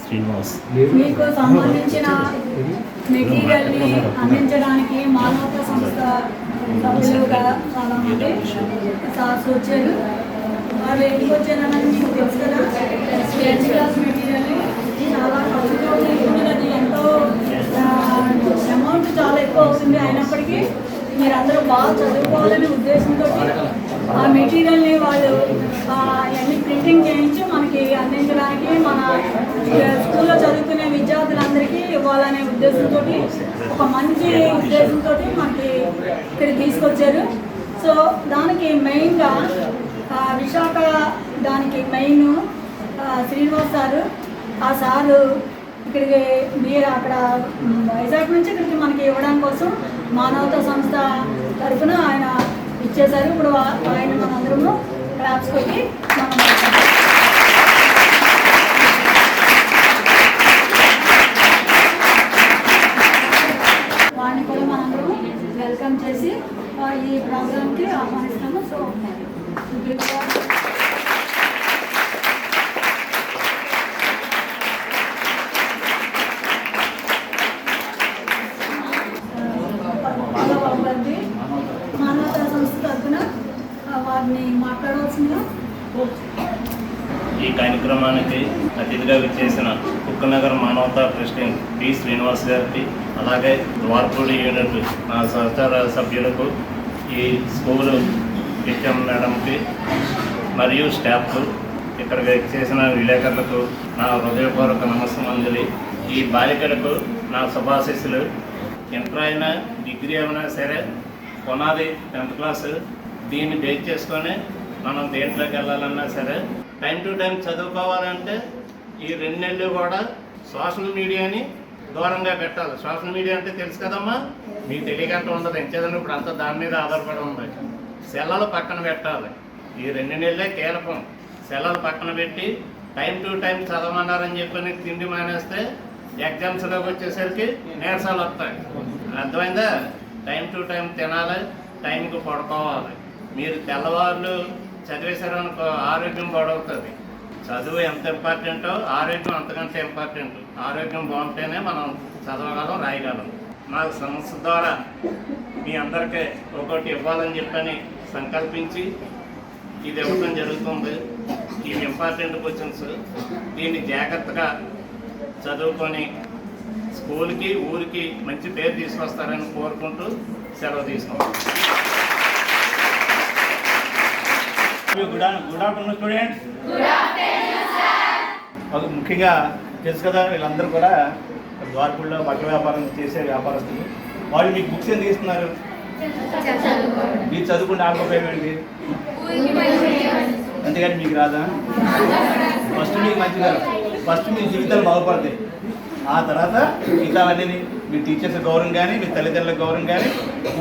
శ్రీనివాస్. మీకు సంబంధించిన మెటీరియల్ని అందించడానికి మానవత సంస్థ సభ్యులుగా చాలా మంది. సార్స్ వచ్చారు వాళ్ళు ఎందుకు వచ్చారని మీకు తెలుసు కదా టెన్త్ క్లాస్ మెటీరియల్ని చాలా ఖర్చుతో అది ఎంతో అమౌంట్ చాలా ఎక్కువ అవుతుంది అయినప్పటికీ మీరందరూ బాగా చదువుకోవాలనే ఉద్దేశంతో ఆ మెటీరియల్ని వాళ్ళు అవన్నీ ప్రింటింగ్ చేయించి మనకి అందించడానికి మన స్కూల్లో చదువుకునే విద్యార్థులందరికీ ఇవ్వాలనే ఉద్దేశంతో ఒక మంచి ఉద్దేశంతో మనకి ఇక్కడ తీసుకొచ్చారు. సో దానికి మెయిన్గా విశాఖ దానికి మెయిన్ శ్రీనివాస్ సారు ఆ సారు ఇక్కడికి మీరు అక్కడ వైజాగ్ నుంచి ఇక్కడికి మనకి ఇవ్వడం కోసం మానవతా సంస్థ తరఫున ఆయన ఇచ్చేశారు. ఇప్పుడు ఆయన మనందరము క్లాప్స్ కొట్టి వాడిని కూడా మనందరం వెల్కమ్ చేసి ఈ ప్రోగ్రామ్కి ఆహ్వానిస్తాము. సో బాబాజీ మానవతా సంస్థ తరఫున ఆ, వారిని మాట్లాడవలసిందిగా ఈ కార్యక్రమానికి అతిథిగా విచ్చేసిన కుక్కనగర్ మానవతా ప్రెసిడెంట్ పి శ్రీనివాస్ గారికి అలాగే ద్వార్పూడి యూనిట్ నా సహచార సభ్యులకు ఈ స్కూలు హెచ్ఎం మేడంకి మరియు స్టాఫ్ ఇక్కడ చేసిన విలేకరులకు నా హృదయపూర్వక నమస్కారాంజలి ఈ బాలికలకు నా శుభాశీస్సులు. ఎంటర్ అయినా డిగ్రీ అయినా సరే పునాది టెన్త్ క్లాస్. దీన్ని బేస్ చేసుకొని మనం దేంట్లోకి వెళ్ళాలన్నా సరే టైం టు టైం చదువుకోవాలంటే ఈ రెండు నెలలు కూడా సోషల్ మీడియాని దూరంగా పెట్టాలి. సోషల్ మీడియా అంటే తెలుసు కదమ్మా? మీకు తెలియకంటే ఉండదు. ఎంచేదని ఇప్పుడు అంతా దాని మీద ఆధారపడి ఉంది. సెల్లలు పక్కన పెట్టాలి. ఈ రెండు నెలలే కీలకం. సెలవులు పక్కన పెట్టి టైం టు టైం చదవమన్నారని చెప్పని తిండి మానేస్తే ఎగ్జామ్స్లోకి వచ్చేసరికి నీరసాలు వస్తాయి. అర్థమైందా? టైం టు టైం తినాలి టైంకి పడుకోవాలి. మీరు తెల్లవారులు చదివేశారనుకో ఆరోగ్యం పాడవుతుంది. చదువు ఎంత ఇంపార్టెంటో ఆరోగ్యం అంతకంటే ఇంపార్టెంట్. ఆరోగ్యం బాగుంటేనే మనం చదవగలం రాయగలం. మా సంస్థ ద్వారా మీ అందరికీ ఒకటి ఇవ్వాలని చెప్పని సంకల్పించి ఇది ఇవ్వడం జరుగుతుంది. ఇవి ఇంపార్టెంట్ క్వశ్చన్స్ దీన్ని జాగ్రత్తగా చదువుకొని స్కూల్కి ఊరికి మంచి పేరు తీసుకొస్తారని కోరుకుంటూ సెలవు తీసుకుంటాం గుడ్ గుడ్ ఆఫ్టర్నూన్ స్టూడెంట్స్ ముఖ్యంగా తెలుసు కదా వీళ్ళందరూ కూడా ద్వారపుల్లో బట్టల వ్యాపారం చేసే వ్యాపారస్తులు. వాళ్ళు మీకు బుక్స్ ఎందుకు ఇస్తున్నారు? మీరు చదువుకుంటే ఆకు ఉపయోగం ఏంటి? అంతేగాని మీకు రాదా? ఫస్ట్ మీకు మంచిగా ఫస్ట్ మీ జీవితాలు బాగుపడతాయి. ఆ తర్వాత మిగతావన్నీ మీ టీచర్స్ గౌరవం కానీ మీ తల్లిదండ్రుల గౌరవం కానీ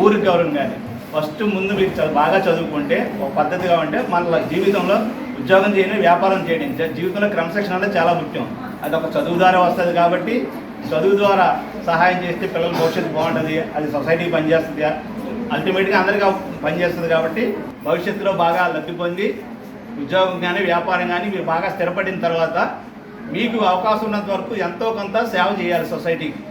ఊరికి గౌరవం కానీ. ఫస్ట్ ముందు మీరు బాగా చదువుకుంటే ఒక పద్ధతిగా ఉంటే మన జీవితంలో ఉద్యోగం చేయడం వ్యాపారం చేయడం జీవితంలో క్రమశిక్షణ అనేది చాలా ముఖ్యం. అది ఒక చదువు ద్వారా వస్తుంది కాబట్టి చదువు ద్వారా సహాయం చేస్తే పిల్లల భవిష్యత్తు బాగుంటుంది అది సొసైటీ పనిచేస్తుంది? అల్టిమేట్గా అందరికీ పనిచేస్తుంది కాబట్టి భవిష్యత్తులో బాగా లబ్ధి పొంది ఉద్యోగం కానీ వ్యాపారం కానీ మీరు బాగా స్థిరపడిన తర్వాత మీకు అవకాశం ఉన్నంత వరకు ఎంతో కొంత సేవ చేయాలి సొసైటీకి.